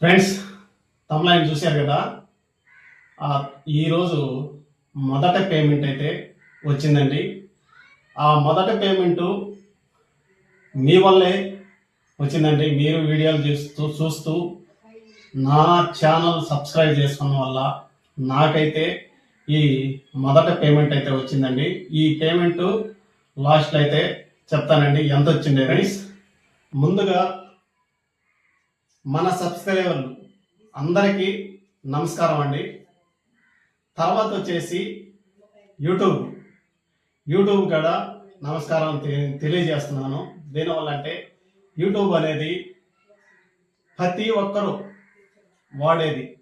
Friends తమ్లైన్ చూశారు కదా? ఈరోజు మొదట పేమెంట్ అయితే వచ్చిందండి. ఆ మొదట పేమెంటు మీ వల్లే వచ్చిందండి. మీరు వీడియోలు చూస్తూ చూస్తూ నా ఛానల్ సబ్స్క్రైబ్ చేసుకోవడం వల్ల నాకైతే ఈ మొదట పేమెంట్ అయితే వచ్చిందండి. ఈ పేమెంట్ లాస్ట్ అయితే చెప్తానండి. ఎంత వచ్చింది ఫ్రెండ్స్ ముందుగా మన సబ్స్క్రైబర్లు అందరికీ నమస్కారం అండి. తర్వాత వచ్చేసి యూట్యూబ్. యూట్యూబ్ కూడా నమస్కారం తె- తెలియజేస్తున్నాను. దీనివల్ల అంటే యూట్యూబ్ అనేది ప్రతి ఒక్కరూ వాడేది.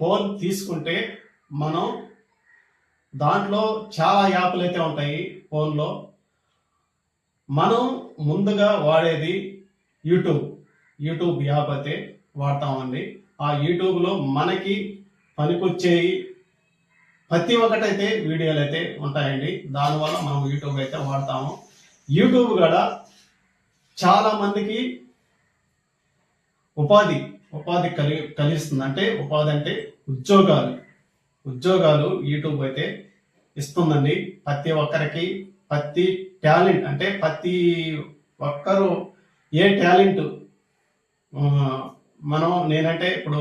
ఫోన్ తీసుకుంటే మనం దాంట్లో చాలా యాప్లు అయితే ఉంటాయి ఫోన్లో. మనం ముందుగా వాడేది యూట్యూబ్. యూట్యూబ్ యాప్ అయితే వాడతామండి ఆ యూట్యూబ్లో మనకి పనికొచ్చేవి ప్రతి ఒక్కటైతే వీడియోలు అయితే ఉంటాయండి. దానివల్ల మనం యూట్యూబ్ అయితే వాడతాము. యూట్యూబ్ కూడా చాలా మందికి ఉపాధి ఉపాధి కలి కలిగిస్తుంది. అంటే ఉపాధి అంటే ఉద్యోగాలు. ఉద్యోగాలు యూట్యూబ్ అయితే ఇస్తుందండి. ప్రతి ఒక్కరికి ప్రతి టాలెంట్ అంటే ప్రతి ఒక్కరు ఏ టాలెంట్ మనం నేనంటే ఇప్పుడు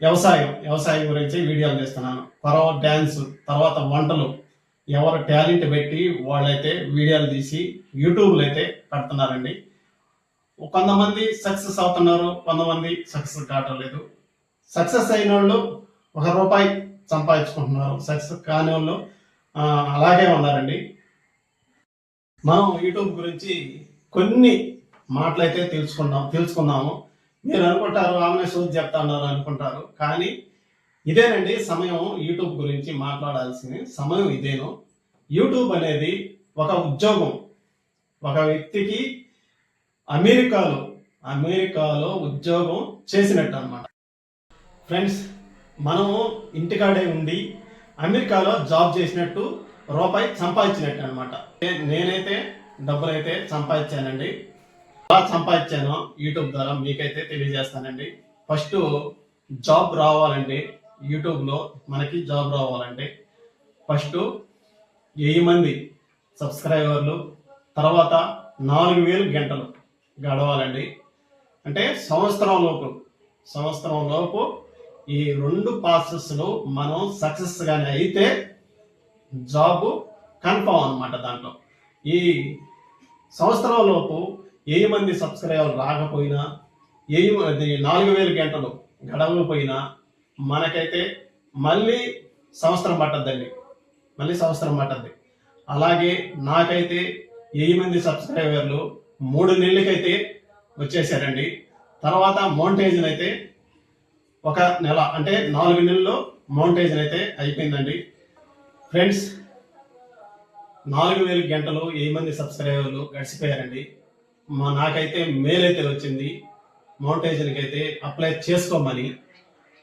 వ్యవసాయం వ్యవసాయం గురించి వీడియోలు చేస్తున్నాను తర్వాత డ్యాన్స్ తర్వాత వంటలు. ఎవరు టాలెంట్ పెట్టి వాళ్ళైతే వీడియోలు తీసి యూట్యూబ్లో అయితే పెడుతున్నారండి. కొంతమంది సక్సెస్ అవుతున్నారు కొంతమంది సక్సెస్ కావట్లేదు సక్సెస్ అయిన వాళ్ళు ఒక రూపాయి సంపాదించుకుంటున్నారు. సక్సెస్ కాని వాళ్ళు అలాగే ఉన్నారండి. మనం యూట్యూబ్ గురించి కొన్ని మాటలైతే తెలుసుకుందాం తెలుసుకుందాము. మీరు అనుకుంటారు ఆమె సూది చెప్తా ఉన్నారు అనుకుంటారు. కానీ ఇదేనండి సమయం యూట్యూబ్ గురించి మాట్లాడాల్సింది. సమయం ఇదేను. యూట్యూబ్ అనేది ఒక ఉద్యోగం. ఒక వ్యక్తికి అమెరికాలో అమెరికాలో ఉద్యోగం చేసినట్టు అనమాట ఫ్రెండ్స్ మనము ఇంటికాడే ఉండి అమెరికాలో జాబ్ చేసినట్టు రూపాయి సంపాదించినట్టు అనమాట నేనైతే డబ్బులైతే సంపాదించానండి. ఎలా సంపాదించానో యూట్యూబ్ ద్వారా మీకైతే తెలియజేస్తానండి. ఫస్ట్ జాబ్ రావాలండి. యూట్యూబ్లో మనకి జాబ్ రావాలంటే ఫస్ట్ వెయ్యి మంది సబ్స్క్రైబర్లు తర్వాత నాలుగు వేలు గంటలు గడవాలండి. అంటే సంవత్సరం లోపు సంవత్సరం లోపు ఈ రెండు ప్రాసెస్లు మనం సక్సెస్గానే అయితే జాబ్ కన్ఫామ్ అనమాట దాంట్లో. ఈ సంవత్సరం లోపు ఏ మంది సబ్స్క్రైబర్ రాకపోయినా ఏ అది నాలుగు వేల గంటలు గడవకపోయినా మనకైతే మళ్ళీ సంవత్సరం పట్టద్దండి. మళ్ళీ సంవత్సరం పట్టద్ది. అలాగే నాకైతే వెయ్యి మంది సబ్స్క్రైబర్లు మూడు నెలలకైతే వచ్చేసారండి. తర్వాత మౌంటేజన్ అయితే ఒక నెల అంటే నాలుగు నెలల్లో మౌంటేజన్ అయితే అయిపోయిందండి. ఫ్రెండ్స్ నాలుగు వేల గంటలు వెయ్యి మంది సబ్స్క్రైబర్లు గడిచిపోయారండి. మా నాకైతే మెయిల్ అయితే వచ్చింది. మౌంటేషన్కి అయితే అప్లై చేసుకోమని.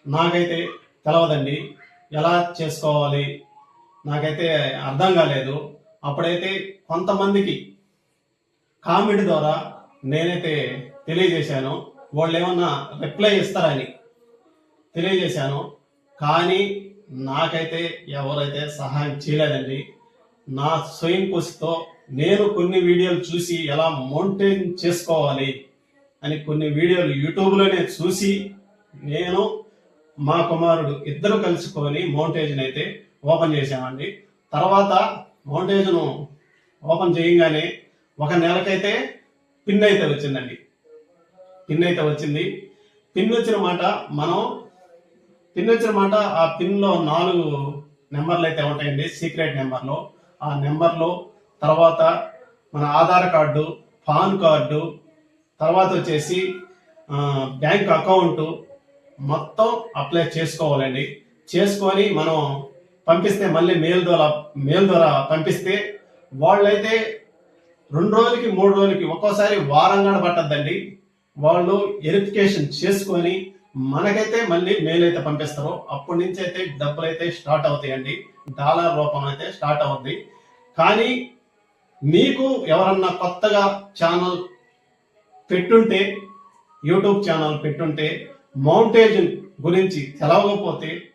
నాకైతే తెలవదండి. ఎలా చేసుకోవాలి? నాకైతే అర్థం కాలేదు. అప్పుడైతే కొంతమందికి కామెంట్ ద్వారా నేనైతే తెలియజేశాను. వాళ్ళు ఏమన్నా రిప్లై ఇస్తారని తెలియజేశాను. కానీ నాకైతే ఎవరైతే సహాయం చేయలేదండి నా స్వయం కృషితో నేను కొన్ని వీడియోలు చూసి ఎలా మౌంటైన్ చేసుకోవాలి అని కొన్ని వీడియోలు యూట్యూబ్లోనే చూసి నేను మా కుమారుడు ఇద్దరు కలుసుకొని మౌంటేజ్ని అయితే ఓపెన్ చేసామండి తర్వాత మౌంటేజ్ను ఓపెన్ చేయగానే ఒక నెలకైతే పిన్ అయితే వచ్చిందండి. పిన్ అయితే వచ్చింది. పిన్ వచ్చిన మాట మనం పిన్ వచ్చిన మాట ఆ పిన్లో నాలుగు నెంబర్లు అయితే ఉంటాయండి సీక్రెట్ నెంబర్లో. ఆ నెంబర్లో తర్వాత మన ఆధార్ కార్డు పాన్ కార్డు తర్వాత వచ్చేసి బ్యాంక్ అకౌంట్ మొత్తం అప్లై చేసుకోవాలండి. చేసుకొని మనం పంపిస్తే మళ్ళీ మెయిల్ ద్వారా మెయిల్ ద్వారా పంపిస్తే వాళ్ళైతే రెండు రోజులకి మూడు రోజులకి ఒక్కోసారి వారంగా పట్టద్దండి. వాళ్ళు వెరిఫికేషన్ చేసుకొని మనకైతే మళ్ళీ మెయిల్ అయితే పంపిస్తారు. అప్పటి నుంచి అయితే డబ్బులు అయితే స్టార్ట్ అవుతాయండి. డాలర్ రూపం అయితే స్టార్ట్ అవుద్ది. కానీ మీకు ఎవరన్నా కొత్తగా ఛానల్ పెట్టుంటే యూట్యూబ్ ఛానల్ పెట్టుంటే మౌంటేజన్ గురించి తెలవకపోతే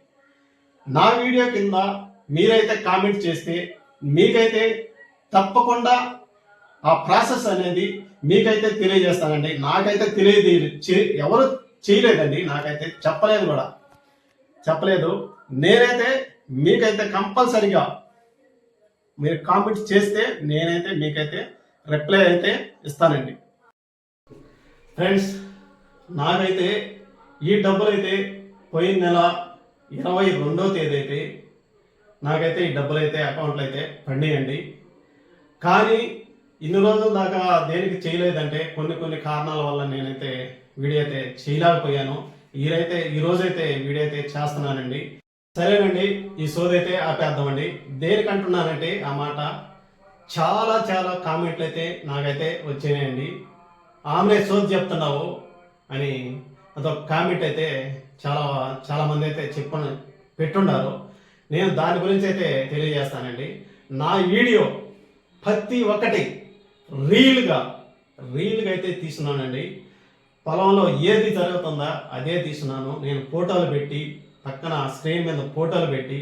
నా వీడియో కింద మీరైతే కామెంట్ చేస్తే మీకైతే తప్పకుండా ఆ ప్రాసెస్ అనేది మీకైతే తెలియజేస్తానండి. నాకైతే తెలియదు చే- ఎవరు చేయలేదండి. నాకైతే చెప్పలేదు కూడా. చెప్పలేదు. నేనైతే మీకైతే కంపల్సరిగా మీరు కామెంట్ చేస్తే నేనైతే మీకైతే రిప్లై అయితే ఇస్తానండి. ఫ్రెండ్స్ నాకైతే ఈ డబ్బులు అయితే పోయిన నెల ఇరవై రెండో తేదీ అయితే నాకైతే ఈ డబ్బులు అయితే అకౌంట్లో అయితే పండియండి. కానీ ఇన్ని రోజుల దాకా దేనికి చేయలేదంటే కొన్ని కొన్ని కారణాల వల్ల నేనైతే వీడియో అయితే చేయలేకపోయాను. ఈరైతే ఈరోజైతే వీడియో అయితే చేస్తున్నానండి. సరేనండి ఈ సోదైతే ఆపేద్దామండి. దేనికంటున్నానంటే ఆ మాట చాలా చాలా కామెంట్లు అయితే నాకైతే వచ్చాయండి. ఆమె సోది చెప్తున్నావు అని అదొక కామెంట్ అయితే చాలా చాలామంది అయితే చెప్ప పెట్టుండారు. నేను దాని గురించి అయితే తెలియజేస్తానండి. నా వీడియో ప్రతి ఒక్కటి రీల్గా రీల్గా అయితే తీస్తున్నానండి. పొలంలో ఏది జరుగుతుందా అదే తీస్తున్నాను. నేను ఫోటోలు పెట్టి పక్కన స్క్రీన్ మీద ఫోటోలు పెట్టి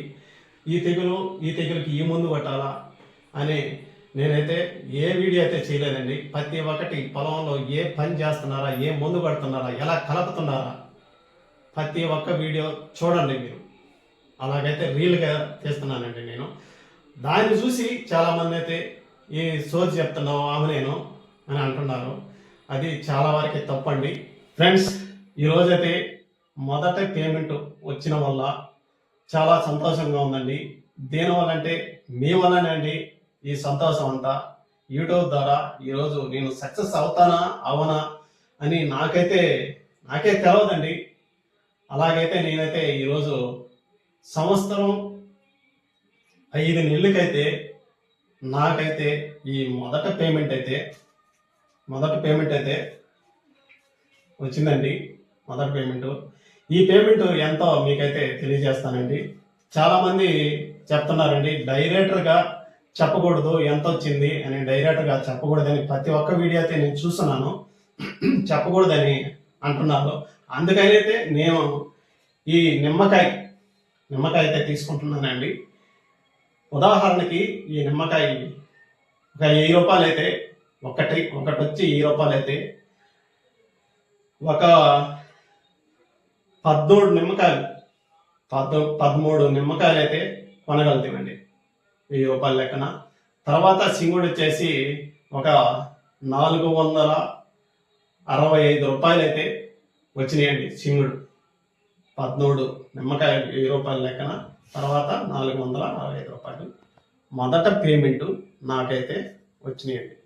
ఈ తెగులు ఈ తెగులుకి ఈ మందు కొట్టాలా అని నేనైతే ఏ వీడియో అయితే చేయలేదండి. ప్రతి ఒక్కటి పొలంలో ఏ పని చేస్తున్నారా ఏ మందు పడుతున్నారా ఎలా కలుపుతున్నారా ప్రతి ఒక్క వీడియో చూడండి మీరు. అలాగైతే రీల్గా తీస్తున్నానండి నేను. దాన్ని చూసి చాలామంది అయితే ఈ సోది చెప్తున్నావు ఆమె నేను అని అంటున్నారు. అది చాలా వరకు తప్పండి. ఫ్రెండ్స్ ఈరోజైతే మొదట పేమెంట్ వచ్చిన వల్ల చాలా సంతోషంగా ఉందండి. దేనివల్ల అంటే మీ వల్లనే అండి ఈ సంతోషం అంతా. యూట్యూబ్ ద్వారా ఈరోజు నేను సక్సెస్ అవుతానా అవనా అని నాకైతే నాకే తెలవదండి. అలాగైతే నేనైతే ఈరోజు సంవత్సరం ఐదు నెలలకైతే నాకైతే ఈ మొదట పేమెంట్ అయితే మొదటి పేమెంట్ అయితే వచ్చిందండి. మొదటి పేమెంట్ ఈ పేమెంట్ ఎంతో మీకైతే తెలియజేస్తానండి. చాలా మంది చెప్తున్నారండి డైరెక్టర్గా చెప్పకూడదు ఎంత వచ్చింది అని డైరెక్టర్గా చెప్పకూడదని ప్రతి ఒక్క వీడియో అయితే నేను చూస్తున్నాను. చెప్పకూడదని అంటున్నారు. అందుకని అయితే నేను ఈ నిమ్మకాయ నిమ్మకాయ అయితే తీసుకుంటున్నానండి. ఉదాహరణకి ఈ నిమ్మకాయ ఒక వెయ్యి రూపాయలు అయితే ఒకటి ఒకటి వచ్చి వెయ్యి రూపాయలు అయితే ఒక పద్మూడు నిమ్మకాయలు. పద్ పదమూడు నిమ్మకాయలు అయితే కొనగలుగుతామండి వెయ్యి రూపాయల లెక్కన. తర్వాత సింగుడు వచ్చేసి ఒక నాలుగు వందల అరవై ఐదు రూపాయలు అయితే వచ్చినాయండి సింగుడు. పదమూడు నిమ్మకాయలు వెయ్యి రూపాయల లెక్కన. తర్వాత నాలుగు వందల అరవై ఐదు రూపాయలు. మొదట పేమెంట్ నాకైతే వచ్చినాయండి.